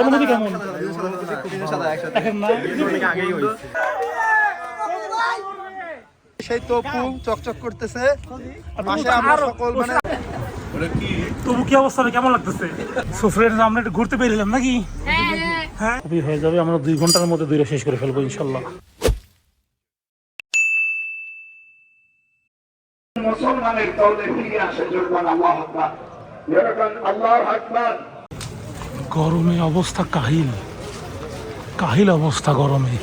অনুভূতি কেমন? সেই তপু চকচক করতেছে। পাশে আমরা সকল মানে তবু কি অবস্থা? কেমন লাগতেছে? সো ফ্রেন্ডস আমরা একটু ঘুরতে বেরিলাম নাকি? হ্যাঁ খুবই হয়ে। যাবে আমরা দুই ঘণ্টার মধ্যে দুইটা শেষ করে ফেলব ইনশাল্লাহ। মুসলমানের দলে ফিরে আসে জন্য আল্লাহ আকবার। আল্লাহর আকবার। গরমে অবস্থা কাহিল। কাহিল অবস্থা গরমে।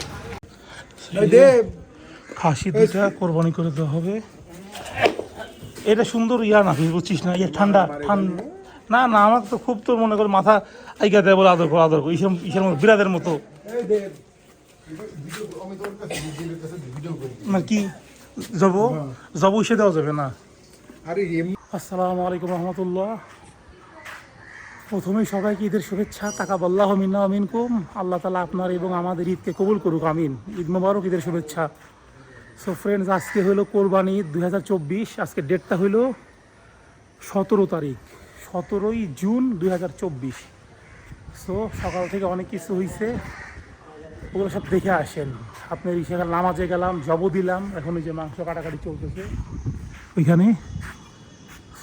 খাসি দুইটা কোরবানি করে দেওয়া হবে। এটা সুন্দর ইয়া না বুঝছিস না? ইয়ে ঠান্ডা ঠান্ডা না না আমার তো খুব তো মনে কর মাথা আইগা দেয় বলে আদর করো আদর করো। ইসের ইসের মতো বিরাদের মতো। না কি? যাব যাব ইসে দেওয়া যাবে না। আসসালামু আলাইকুম রহমতুল্লাহ। প্রথমেই সবাইকে ঈদের শুভেচ্ছা, তাকাবাল্লাহ মিন্না আমিনকুম আল্লাহ তালা আপনার এবং আমাদের ঈদকে কবুল করুক, আমিন। ঈদ মোবারক, ঈদের শুভেচ্ছা। সো ফ্রেন্ডস আজকে হলো কোরবানি ঈদ দুই আজকে ডেটটা হলো সতেরো তারিখ, সতেরোই জুন দু হাজার চব্বিশ। সো সকাল থেকে অনেক কিছু হয়েছে ওগুলো সব দেখে আসেন। আপনার সেখানে নামাজে গেলাম জব দিলাম, এখন ওই যে মাংস কাটাকাটি চলতেছে। ওইখানে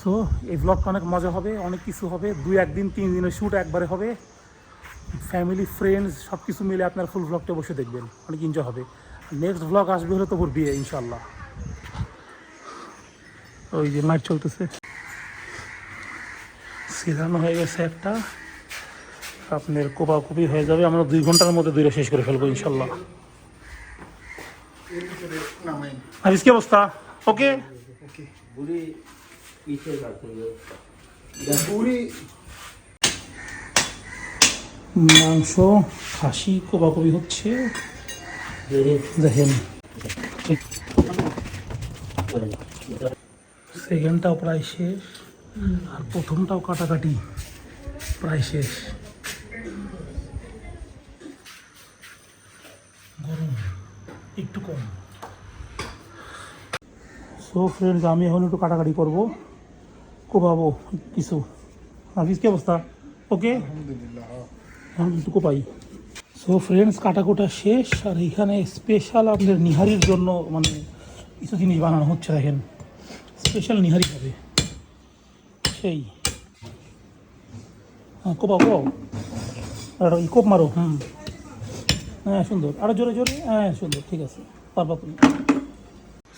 সো এই ব্লগটা অনেক মজা হবে অনেক কিছু হবে। দুই একদিন তিন দিনের শ্যুট একবারে হবে। ফ্যামিলি ফ্রেন্ডস সব কিছু মিলে আপনার ফুল ব্লগটা বসে দেখবেন। অনেক এনজয় হবে। নেক্সট ব্লগ আসবে হলে তোর বিয়ে ইনশাল্লাহ ওই যে মাইট চলতেছে। সিলানো হয়ে গেছে একটা। আপনার কোপাকুপি হয়ে যাবে। আমরা দুই ঘণ্টার মধ্যে দুইটা শেষ করে ফেলব ইনশাল্লাহ আর কি অবস্থা? ওকে? মাংস খাসি কোবাকবি হচ্ছে। দেখেন। সেকেন্ডটাও প্রায় শেষ। আর প্রথমটাও কাটাকাটি প্রায় শেষ। গরম। একটু কম। সো ফ্রেন্ডস আমি এখন একটু কাটাকাটি করব। কোবাবো কিছু। হাফিজ, কি অবস্থা? ওকে? কোপাই সো ফ্রেন্ডস কাটাকুটা শেষ, আর এখানে স্পেশাল আপনাদের নিহারির জন্য মানে কিছু জিনিস বানানো হচ্ছে, দেখেন। স্পেশাল নিহারি হবে। সেই। হ্যাঁ কোপাও কোপাও। আর কোপ মারো, হুম। হ্যাঁ সুন্দর। আরও জোরে জোরে? হ্যাঁ সুন্দর, ঠিক আছে। পারবা তুমি।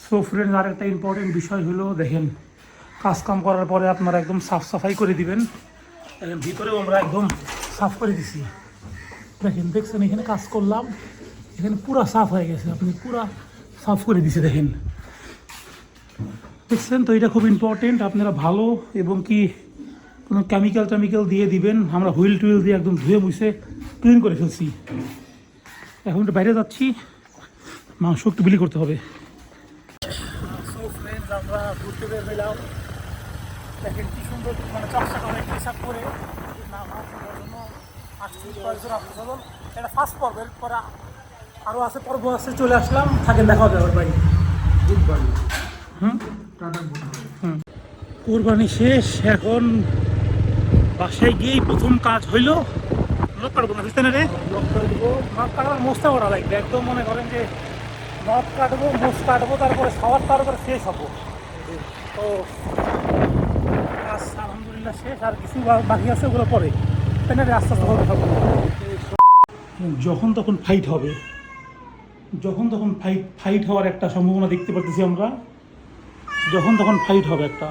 সো ফ্রেন্ডস আরেকটা ইম্পর্টেন্ট বিষয় হলো, দেখেন কাজ কাম করার পরে আপনারা একদম সাফ সাফাই করে দিবেন। ভিতরেও আমরা একদম সাফ করে দিছি। দেখেন, দেখছেন, এখানে কাজ করলাম। এখানে পুরা সাফ হয়ে গেছে, আপনি পুরা সাফ করে দিছে, দেখেন। দেখছেন তো, এটা খুব ইম্পর্টেন্ট আপনারা ভালো এবং কি কোনো কেমিক্যাল টেমিক্যাল দিয়ে দিবেন। আমরা হুইল টুইল দিয়ে একদম ধুয়ে মুছে ক্লিন করে ফেলছি। এখন একটু বাইরে যাচ্ছি, মাংস একটু বিলি করতে হবে। আমরা ঘুরতে বের হইলাম। দেখেন কি সুন্দর মানে চকচক করে হিসাব করে নামাজ পড়ার জন্য আসছি কয়েকজন আপনাদের এটা ফার্স্ট পর্ব এরপরে আরও আছে পর্ব আছে চলে আসলাম। থাকেন দেখা হবে আমার বাড়ি হুম? হুম। কোরবানি শেষ এখন বাসায় গিয়েই প্রথম কাজ হইল লোক কাটবো না বুঝতে না রে? লোক কাটবো। নখ কাটার মোস্তা করা লাগবে একদম মনে করেন যে নখ কাটবো মোষ কাটবো তারপরে খাওয়ার তারপরে শেষ হব। তো আলহামদুলিল্লাহ শেষ আর কিছু বাকি আছে ওগুলো পরে তাই আস্তে আস্তে হবে যখন তখন ফাইট হবে। যখন তখন ফাইট ফাইট হওয়ার একটা সম্ভাবনা দেখতে পারতেছি আমরা। যখন তখন ফাইট হবে একটা।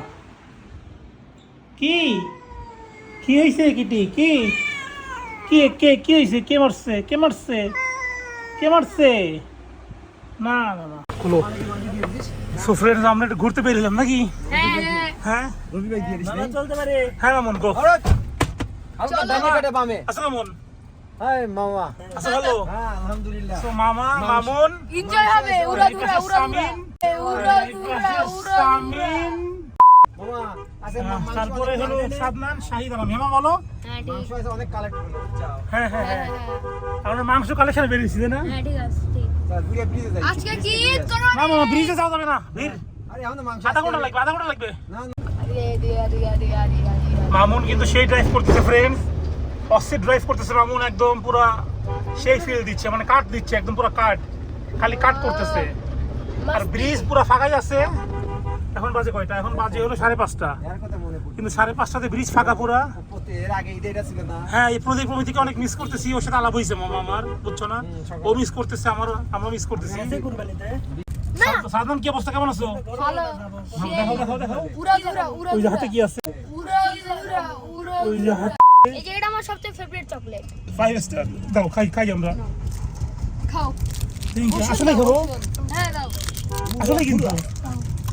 কি? কি হয়েছে কিটি? কি? কে কে কি হয়েছে কে মারছে? কে মারছে? কে মারছে? না না না। হলো সো ফ্রেন্ডস আমরা একটু ঘুরতে বেরিলাম নাকি হ্যাঁ। চলতে পারে। হ্যাঁ মামুন গো। বামে। আচ্ছা মামুন হাই মামা। আচ্ছা ভালো হ্যাঁ আলহামদুলিল্লাহ। সো মামা মামুন। এনজয় হবে উড়া দুরা উড়া দুরা উড়া। দুরা উড়া সামিন মামা হ্যাঁ, তারপরে হলো সাদনান শাহিদ আলম। হেমা বলো। হ্যাঁ মাংস অনেক কালেক্ট হ্যাঁ হ্যাঁ হ্যাঁ। হ্যাঁ হ্যাঁ। আমরা মাংস কালেকশন বেরিয়েছি না? হ্যাঁ ঠিক আছে যাই আজকে কি মামা ব্রিজে যাওয়া যাবে না ভিড়। মামুন কিন্তু সেই ড্রাইভ করতেছে ফ্রেন্ডস অস্থির ড্রাইভ করতেছে মামুন একদম পুরা সেই ফিল দিচ্ছে মানে কাট দিচ্ছে একদম পুরো কাট। খালি কাট করতেছে। আর ব্রিজ পুরো ফাঁকাই আছে। এখন বাজে কয়টা? এখন বাজে হলো সাড়ে পাঁচটা। এর কথা মনে পড়ছে। কিন্তু সাড়ে পাঁচটাতে ব্রিজ ফাঁকা পুরা। হ্যাঁ এই প্রদীপ প্রমিতিকে অনেক মিস করতেছি ওর সাথে আলাপ হয়েছে মামা আমার বুঝছ না? ও মিস করতেছে আমার আমরা মিস করতেছি। সাদমান কি অবস্থা? কেমন আছো? ভালো। দেখো দেখো ওই হাতে কি আছে? উড়া দুরা উড়া ওই হাতে এই যে এটা আমার সবচেয়ে ফেভারিট চকলেট ফাইভ স্টার দাও খাই খাই আমরা। খাও। Thank you. আসলে খাব? হ্যাঁ দাও। আসলে কিন্তু।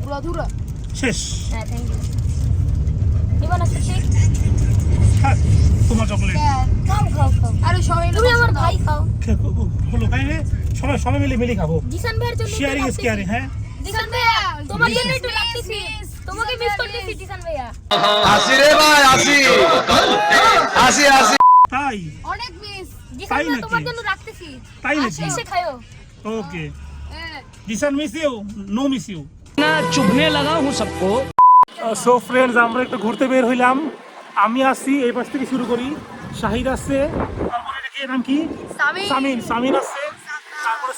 উড়া দুরা শেষ। হ্যাঁ থ্যাংক ইউ নিবা না সত্যি হ্যাঁ, তোমার চকলেট খাও খাও খাও। আরে সবাই তুমি আমার ভাই খাও। হলো খাই রে সবাই সবাই মিলে মিলে খাব। জিসান ভাইয়ের জন্য শেয়ারিং ইজ কেয়ারিং হ্যাঁ? জিসান তোমার জন্য একটু লাগতেছি তোমাকে মিস করতেছি জিসান ভাইয়া। আসি রে ভাই আসি আসি আসি তাই? অনেক মিস জিসান তোমার জন্য রাখতেছি। তাই নাকি? এসে খাও ওকে হ্যাঁ। Jisan miss you no miss you না চুভনে লাগা হুঁ সবকো। uh, সো ফ্রেন্ডস আমরা একটু ঘুরতে বের হইলাম। আমি আসি এই পাশ থেকে শুরু করি। শাহিদ আসছে। তারপরে নাম কি? সামিন। সামিন আছে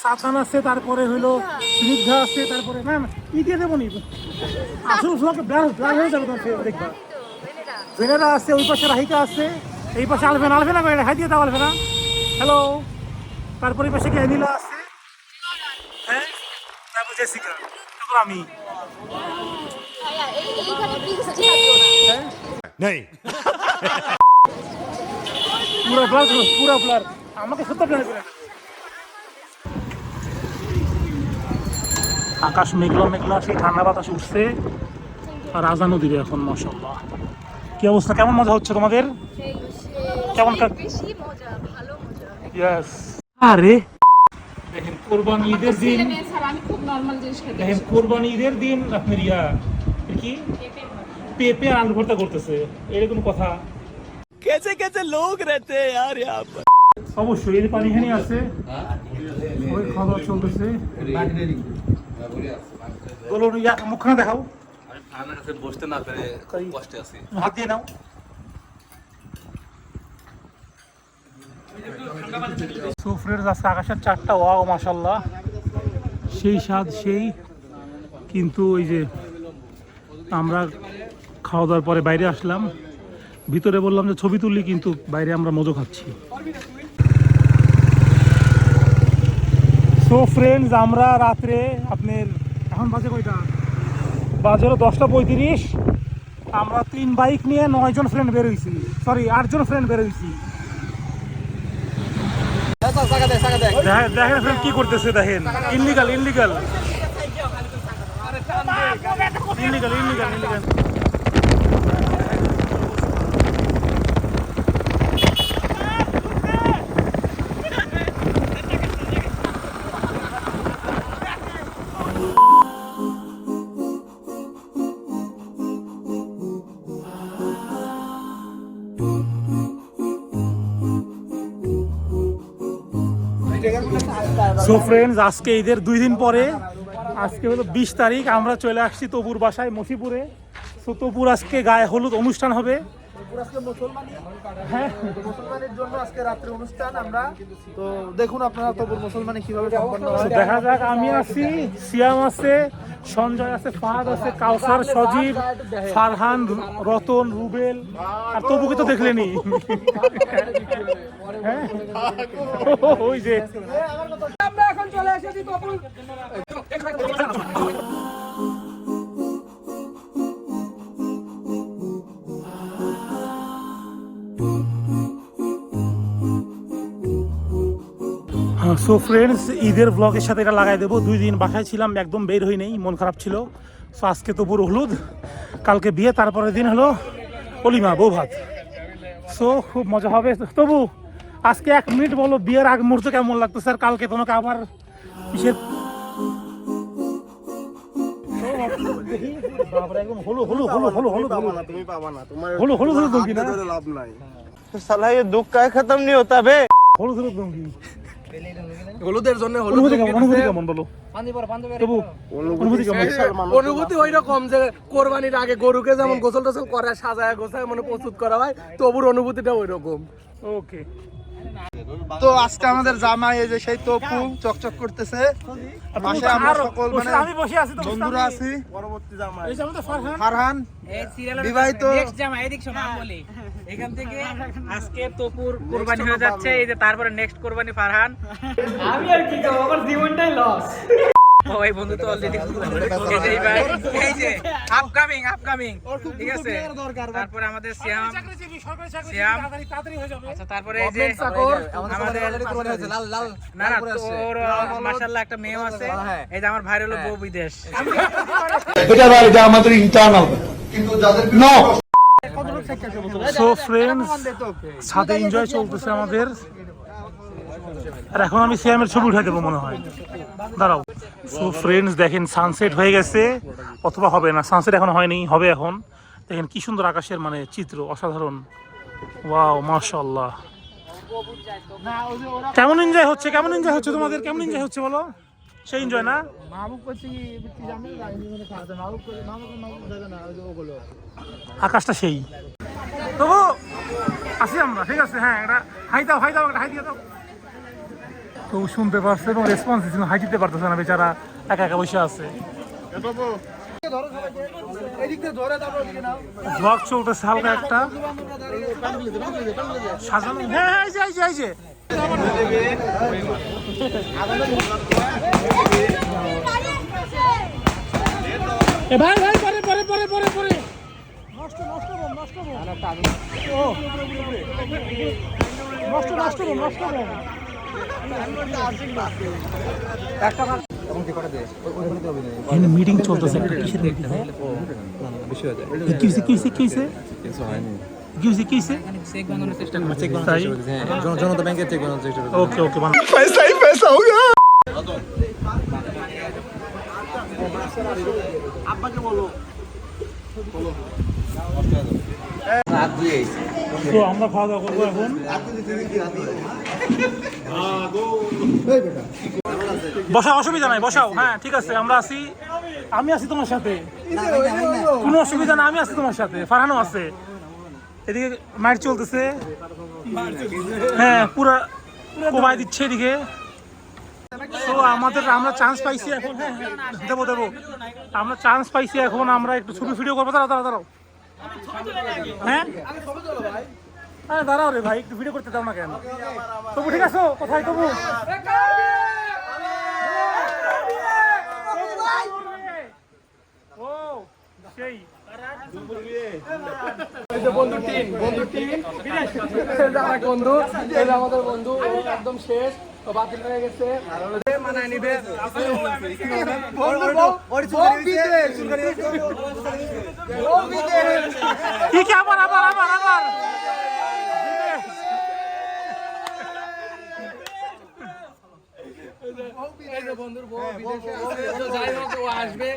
সাতান আছে তারপরে হইল স্নিগ্ধা আছে তারপরে না ই দিয়ে দেবো নি? আসল ফ্লকে ব্লার ব্লার হয়ে যাবে তোমার দেখবা। ভেনেরা আছে ওই পাশে রাহিকা আছে এই পাশে আলফেনা আলফেনা করে হাই দিয়ে দাও আলফেনা। হ্যালো তারপরে এই পাশে কি অ্যানিলা আছে? হ্যাঁ? তারপর জেসিকা তারপর আমি। পুরো ব্লার পুরো ব্লার আমাকে সত্য ব্লার করে আকাশ মেঘলা মেঘলা সেই ঠান্ডা বাতাস উঠছে। আর আজানও দিবে এখন মশাল্লাহ কি অবস্থা? কেমন মজা হচ্ছে তোমাদের? কেমন আরে! দেখেন কোরবানি ঈদের দিন দেখেন কোরবানি ঈদের দিন আপনার রিয়া কি? পেঁপে আর আলু ভর্তা করতেছে। এরকম কথা। কেসে কেচে লোক রেতে আর অবশ্যই এর পানি এখানে আছে খাওয়া দাওয়া চলতেছে। বলুন ইয়া মুখখানা দেখাও। আপনার কাছে বসতে না পেরে কষ্টে আছি। হাত দিয়ে নাও। সো ফ্রেন্ডস আজকে আকাশের চারটা ওয়াও মাশাল্লাহ সেই স্বাদ সেই। কিন্তু ওই যে আমরা খাওয়া দাওয়ার পরে বাইরে আসলাম। ভিতরে বললাম যে ছবি তুললি কিন্তু বাইরে আমরা মজো খাচ্ছি। সো ফ্রেন্ডস আমরা রাত্রে আপনার এখন বাজে কয়টা? বাজে হলো দশটা পঁয়ত্রিশ। আমরা তিন বাইক নিয়ে নয় জন ফ্রেন্ড বেরোইছি সরি আটজন ফ্রেন্ড বেরোইছি দেখেন ফ্রেন্ড কি করতেছে দেখেন। Illegal illegal illegal illegal illegal so friends আজকে ঈদের দুই দিন পরে, আজকে হলো বিশ তারিখ, আমরা চলে আসছি তবুর বাসায় মসিপুরে সো তপুর আজকে গায়ে হলুদ অনুষ্ঠান হবে। হ্যাঁ। মুসলমানের জন্য আজকে রাত্রে অনুষ্ঠান আমরা তো দেখুন আপনারা তো মুসলমানে কীভাবে সম্পন্ন হয় দেখা যাক আমি আছি সিয়াম আছে সঞ্জয় আছে ফাহাদ আছে কাউসার সজীব ফারহান রতন রুবেল আর তবুকে তো দেখলেনি? হ্যাঁ? ওই যে। সো ফ্রেন্ডস ঈদের ব্লগের সাথে এটা লাগাই দেবো দুই দিন বাসায় ছিলাম একদম বের হই নেই মন খারাপ ছিল সো আজকে তো পুরো হলুদ কালকে বিয়ে তারপরের দিন হলো অলিমা বউ ভাত সো খুব মজা হবে তবু আজকে এক মিনিট বলো বিয়ের আগ মুহূর্ত কেমন লাগতো স্যার কালকে তোমাকে আবার কিসের হলুদ হলুদ দুমকি না সালাই দুঃখ কায় খতম নেই হতা বে হলুদ হলুদ দুমকি হলুদের জন্য হলুদ অনুভূতি কেমন? অনুভূতি দিছে। কেমন বলো? অনুভূতি ওই রকম যে কোরবানির আগে গরুকে যেমন গোসল টোসল করা সাজায় গোছায় মানে প্রস্তুত করা হয় তবুর অনুভূতিটা ওই রকম। ওকে তো আজকে আমাদের জামাই এই যে সেই তপু চকচক করতেছে। পাশে আমরা সকল মানে আমি বসে আছি তো বন্ধুরা আছি। এই যে আমাদের ফারহান। ফারহান বিবাহিত। এখান থেকে আজকে তপুর কোরবানি হয়ে যাচ্ছে এই যে তারপরে নেক্সট কোরবানি ফারহান। আমি আর কি করব? আমার জীবনটাই লস ওই বন্ধু তো অলরেডি এই যে আপকামিং আপকামিং ঠিক আছে? তারপরে আমাদের শ্যাম চাকরিজীবী সরকারি চাকরি শ্যাম। তাড়াতাড়ি তাড়াতাড়ি হয়ে যাবে। আচ্ছা তারপরে এই যে আমাদের না না তোর মাশাআল্লাহ একটা মেয়ে আছে। এই যে আমার ভাইয়ের হলো বউ বিদেশ। এটা ভাই এটা আমাদের ইন্টারনাল নো সো ফ্রেন্ডস সাথে এনজয় চলতেছে আমাদের। আর এখন আমি সিয়ামের ছবি উঠে দেবো মনে হয়। দাঁড়াও। সো ফ্রেন্ডস দেখেন সানসেট হয়ে গেছে অথবা হবে না। সানসেট এখন হয়নি হবে এখন। দেখেন কি সুন্দর আকাশের মানে চিত্র অসাধারণ। ওয়াও মাশাআল্লাহ। কেমন এনজয় হচ্ছে? কেমন এনজয় হচ্ছে তোমাদের? কেমন এনজয় হচ্ছে বলো? সেই এনজয় না? আকাশটা সেই। তবু আসি আমরা ঠিক আছে? হ্যাঁ একটা হাই দাও হাই দাও একটা হাই দিয়ে দাও। তবু শুনতে পারছে এবং রেসপন্স দিচ্ছে হাই দিতে পারতেছে না বেচারা, একা একা বসে আছে। হালকা একটা। হ্যাঁ হ্যাঁ ভাই ভাই, পরে পরে পরে পরে পরে। নষ্ট নষ্ট নষ্ট নষ্ট নষ্ট নষ্ট এখানে মিটিং চলতেছে একটা কিসের মিটিং কি হয়েছে কি হয়েছে কি হয়েছে কি হয়েছে কি হয়েছে তাই জনতা ব্যাংকের চেক বানানোর চেষ্টা ওকে ওকে বানা पैसा ही पैसा होगा তো আমরা খাওয়া দাওয়া করবো এখন বসা অসুবিধা নাই বসাও। হ্যাঁ ঠিক আছে আমরা আছি। আমি আছি তোমার সাথে। কোনো অসুবিধা না আমি আছি তোমার সাথে। ফারহানও আছে। এদিকে মাইট চলতেছে। হ্যাঁ পুরা কোবাই দিচ্ছে এদিকে। আমাদের আমরা চান্স পাইছি এখন। হ্যাঁ হ্যাঁ, দেবো দেবো। আমরা চান্স পাইছি এখন আমরা একটু ছবি ভিডিও করব। দাঁড়াও দাঁড়াও দাঁড়াও। হ্যাঁ? হ্যাঁ দাঁড়াও রে ভাই একটু ভিডিও করতে দাও না কেন? তবু ঠিক আছে? কোথায় তবু? ও সেই। বন্ধু টিম বন্ধু টিম বন্ধু আমাদের বন্ধু একদম শেষ বাতিল হয়ে গেছে মানায় নিবে কি কি আবার আবার আবার আবার? এই যে বন্ধুর বউ বিদেশে আছে। তো যাই হোক ও আসবে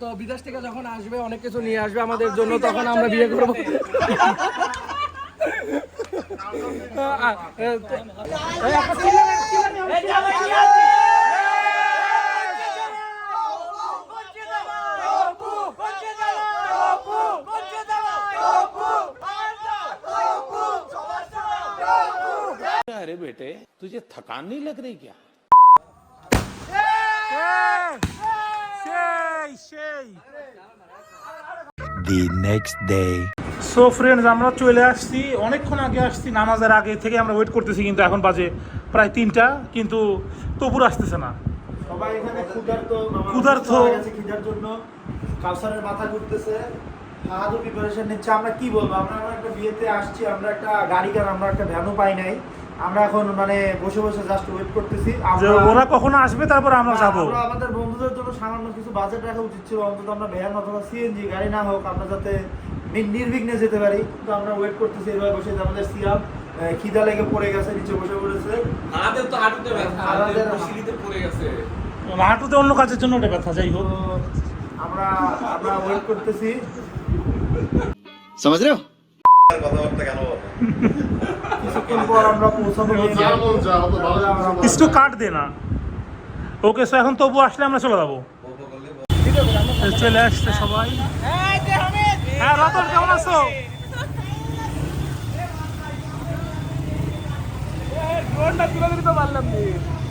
তো বিদেশ থেকে যখন আসবে অনেক কিছু নিয়ে আসবে আমাদের জন্য তখন আমরা বিয়ে করব अरे बेटे तुझे थकान नहीं लग रही क्या The next day. So friends আমরা চলে আসছি। অনেকক্ষণ আগে আসছি নামাজের আগে থেকে আমরা ওয়েট করতেছি কিন্তু এখন বাজে প্রায় তিনটা কিন্তু তবুর আসতেছে না। সবাই এখানে ক্ষুধার্ত ক্ষুধার্ত। খিদার জন্য। কাউসারের মাথা ঘুরতেছে। হাহাদু প্রিপারেশন নিচ্ছে। আমরা কি বলব? আমরা আমরা একটা বিয়েতে আসছি আমরা একটা গাড়ি কার আমরা একটা ভ্যানও পাই নাই। আমরা এখন মানে বসে বসে জাস্ট ওয়েট করতেছি। ওরা কখনো আসবে তারপর আমরা যাব। আমাদের বন্ধুদের জন্য সামান্য কিছু বাজেট রাখা উচিত ছিল। অন্তত আমরা ভ্যান অথবা সিএনজি গাড়ি না হোক আমরা যাতে নির্বিঘ্নে যেতে পারি। তো আমরা ওয়েট করতেছি এভাবে বসে। আমাদের সিয়াম খিদা লেগে পড়ে গেছে নিচে বসে পড়েছে। আমাদের তো হাঁটুতে ব্যথা সিঁড়িতে পড়ে গেছে। হাঁটুতে অন্য কাজের জন্য ওটা ব্যথা যাই হোক। আমরা আমরা ওয়েট করতেছি। সমাজ রে। কথাবার্তা কেন কিছুক্ষণ পর আমরা পৌঁছাবো। একটু কাট দে না। ওকে সো এখন তবু আসলে আমরা চলে যাব। চলে আসছে সবাই। হ্যাঁ রতন কেমন আছো?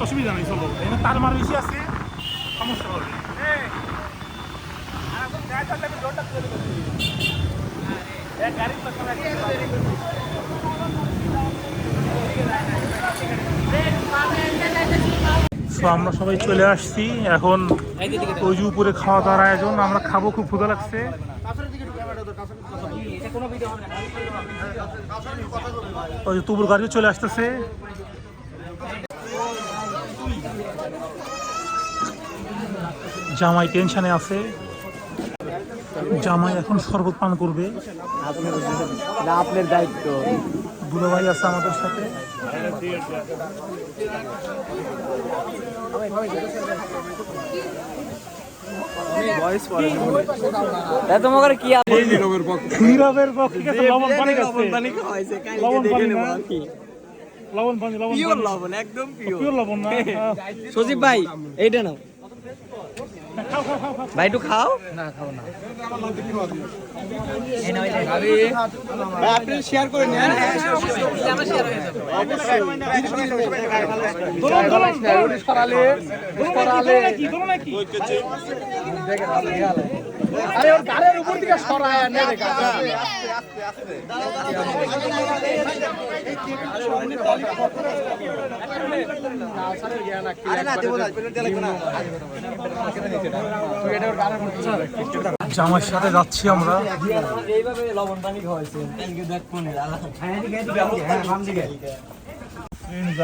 অসুবিধা নেই চলো। এখানে তার মার বেশি আছে সমস্যা হবে। So, আমরা সবাই চলে আসছি। এখন যে উপরে খাওয়া দাওয়ার আয়োজন। আমরা খাব খুব ক্ষুধা লাগছে। তুবুর গাড়িও চলে আসতেছে। জামাই টেনশনে আছে। জামাই এখন শরবত পান করবে। আপনার দায়িত্ব। বুড়ো ভাই আছে আমাদের সাথে। হ্যাঁ। সজীব ভাই এইটা নাও। খাও খাও খাও খাও ভাই খাও আপনি শেয়ার করে নেন সরালে সরালে আরে ওর গাড়ির উপর দিকে সরায় নে রে কাকা জামাইয়ের সাথে যাচ্ছি আমরা। এইভাবে লবণ পানি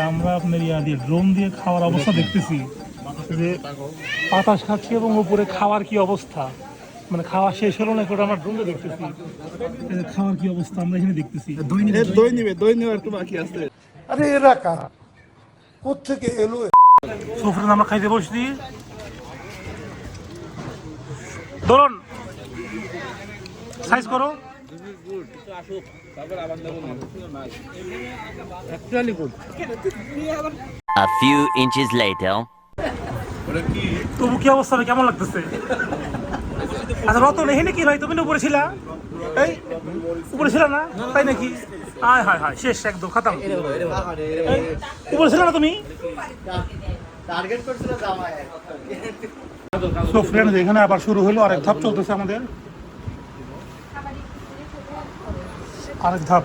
আমরা আপনার ইয়া দিয়ে ড্রোন দিয়ে খাওয়ার অবস্থা দেখতেছি যে বাতাস খাচ্ছি এবং উপরে খাওয়ার কি অবস্থা? মানে খাওয়া শেষ হলো না করে আমরা ড্রোন দেখতেছি। খাওয়ার কি অবস্থা আমরা এখানে দেখতেছি। দই নিবে দই নেওয়ার একটু বাকি আছে। আরে এরা কারা? কোথেকে এলো সো আমরা খাইতে বসছি। দোলন সাইজ করো। A few inches later. তবু কি অবস্থা কেমন লাগতেছে? আচ্ছা রতন এখানে কি ভাই তুমি না উপরে ছিলা? এই উপরে ছিল না? তাই নাকি? হায় হায় হায় শেষ একদম খাতাম। উপরে ছিল না তুমি? সো ফ্রেন্ডস এখানে আবার শুরু হলো আরেক ধাপ চলতেছে আমাদের। আরেক ধাপ।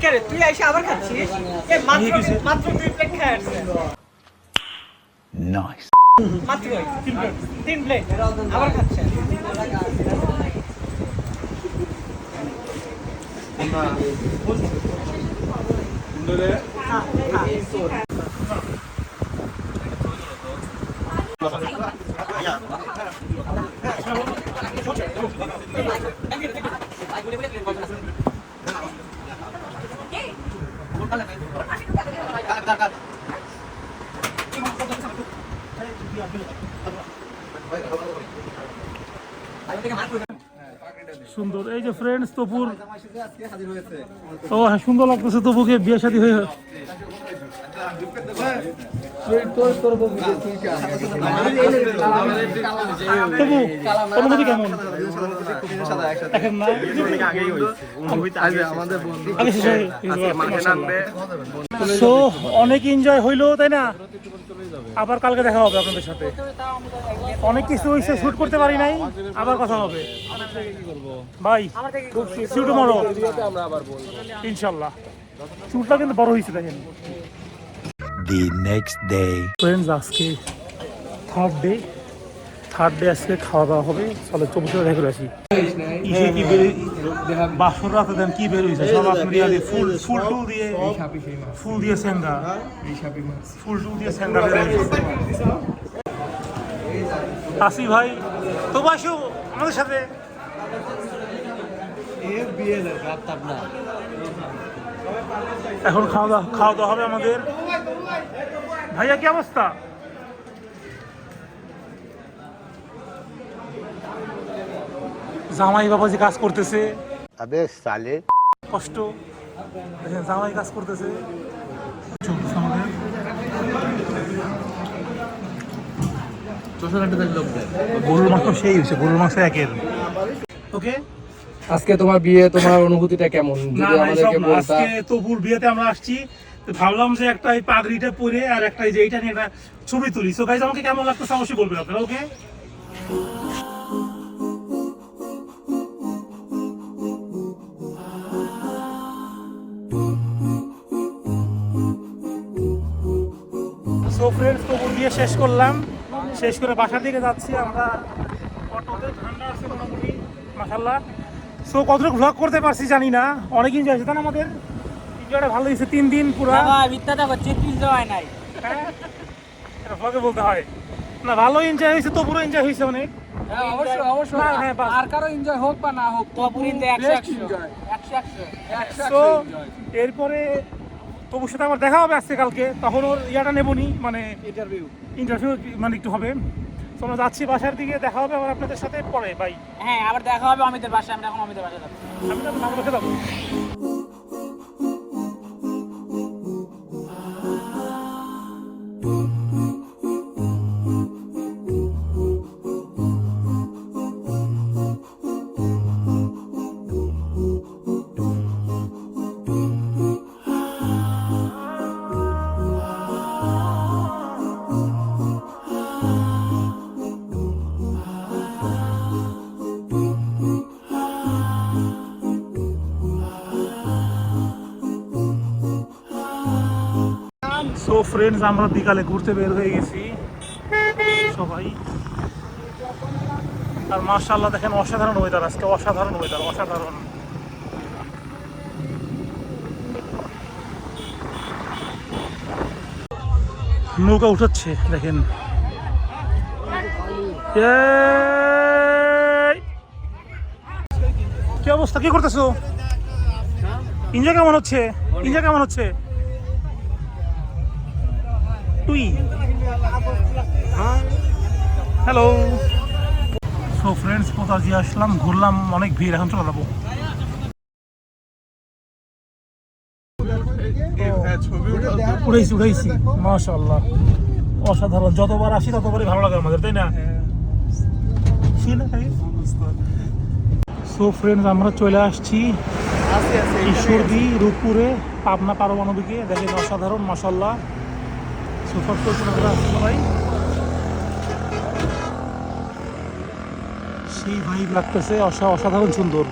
কে তুই এসে আবার খাচ্ছিস? এ মাত্র মাত্র দুই প্লেট খাই আসছে। মাত্র তিন প্লেট তিন প্লেট আবার খাচ্ছে। সুন্দর। এই যে ফ্রেন্ডস তপুর। ও হ্যাঁ সুন্দর লাগতেছে তপুকে বিয়ে শাদী হয়ে তবু কেমন? শেষ হয়ে সো অনেক এনজয় হইল তাই না? আবার কালকে দেখা হবে আপনাদের সাথে। অনেক কিছু হয়েছে শুট করতে পারি নাই আবার কথা হবে। ভাই সিউ মারো ইনশাল্লাহ। চুলটা কিন্তু বড় হয়েছে দেখেন। The next day. ফ্রেন্ডস আজকে থার্ড ডে থার্ড ডে আজকে খাওয়া দাওয়া হবে। চলে, চব্বিশ দেখে আসি। ইসে কি বের বাসর রাতে দেন কি বের হয়েছে সব দিয়ে ফুল ফুল টুল দিয়ে ফুল দিয়ে সেঙ্গা। ফুল টুল দিয়ে সেঙ্গা বের আসি ভাই। তো বাসু, আমাদের সাথে। এখন খাওয়া দাওয়া খাওয়া দাওয়া হবে আমাদের। ভাইয়া, কি অবস্থা? জামাই বাবা যে কাজ করতেছে। আবে সালে। কষ্ট। জামাই কাজ করতেছে। গরুর সেই গরুর একের। ওকে? আজকে তোমার বিয়ে তোমার অনুভূতিটা কেমন? আজকে বিয়েতে আমরা আসছি। ভাবলাম যে পাগড়িটা পরে আর যে নিয়ে একটা ছবি তুলি। গাইজ আমাকে কেমন লাগতো সমস্যা বলবে আপনারা ওকে সো ফ্রেন্ডস বিয়ে শেষ করলাম। শেষ করে বাসার দিকে যাচ্ছি। আমরা অটোতে ঠান্ডা আছে মোটামুটি মাসাল্লাহ সো কতটুকু ভ্লগ করতে পারছি জানি না। অনেক এনজয় হয়েছে তাই আমাদের? এনজয়টা ভালো হয়েছে তিন দিন পুরো। মিথ্যাটা করছে তুলতে হয় নাই। এটা ভ্লগে বলতে হয়। না ভালো এনজয় হয়েছে তো পুরো এনজয় হয়েছে অনেক। হ্যাঁ হ্যাঁ, এনজয় তো। এরপরে তবুর সাথে আবার দেখা হবে আজকে কালকে। তখন ওর ইয়াটা নেবনি মানে ইন্টারভিউ ইন্টারভিউ মানে একটু হবে। তো আমরা যাচ্ছি বাসার দিকে দেখা হবে আবার আপনাদের সাথে পরে ভাই হ্যাঁ আবার দেখা হবে অমিতের বাসায় আমরা এখন অমিতের বাসায় যাচ্ছি। আমি তো নাম রেখে যাব ফ্রেন্ডস আমরা বিকালে ঘুরতে বের হয়ে গেছি। সবাই। আর মার্শাল্লাহ দেখেন অসাধারণ ওয়েদার আজকে, অসাধারণ ওয়েদার অসাধারণ। নৌকা উঠাচ্ছে, দেখেন! কি অবস্থা? কি করতেছো? ইঞ্জয় কেমন হচ্ছে? ইঞ্জয় কেমন হচ্ছে? তুই? হ্যালো সো ফ্রেন্ডস কোথাও দিয়ে আসলাম? ঘুরলাম, অনেক ভিড়, এখন চলে যাব। উড়াইছি উড়াইছি। মাশাল্লাহ অসাধারণ। যতবার আসি, ততবারই ভালো লাগে আমাদের, তাই না? সো ফ্রেন্ডস আমরা চলে আসছি ঈশ্বরদী রূপপুরে, পাবনা পারমাণবিকে দেখেন, অসাধারণ মাসাল্লাহ সেই ভাইব লাগতেছে অসা- অসাধারণ সুন্দর।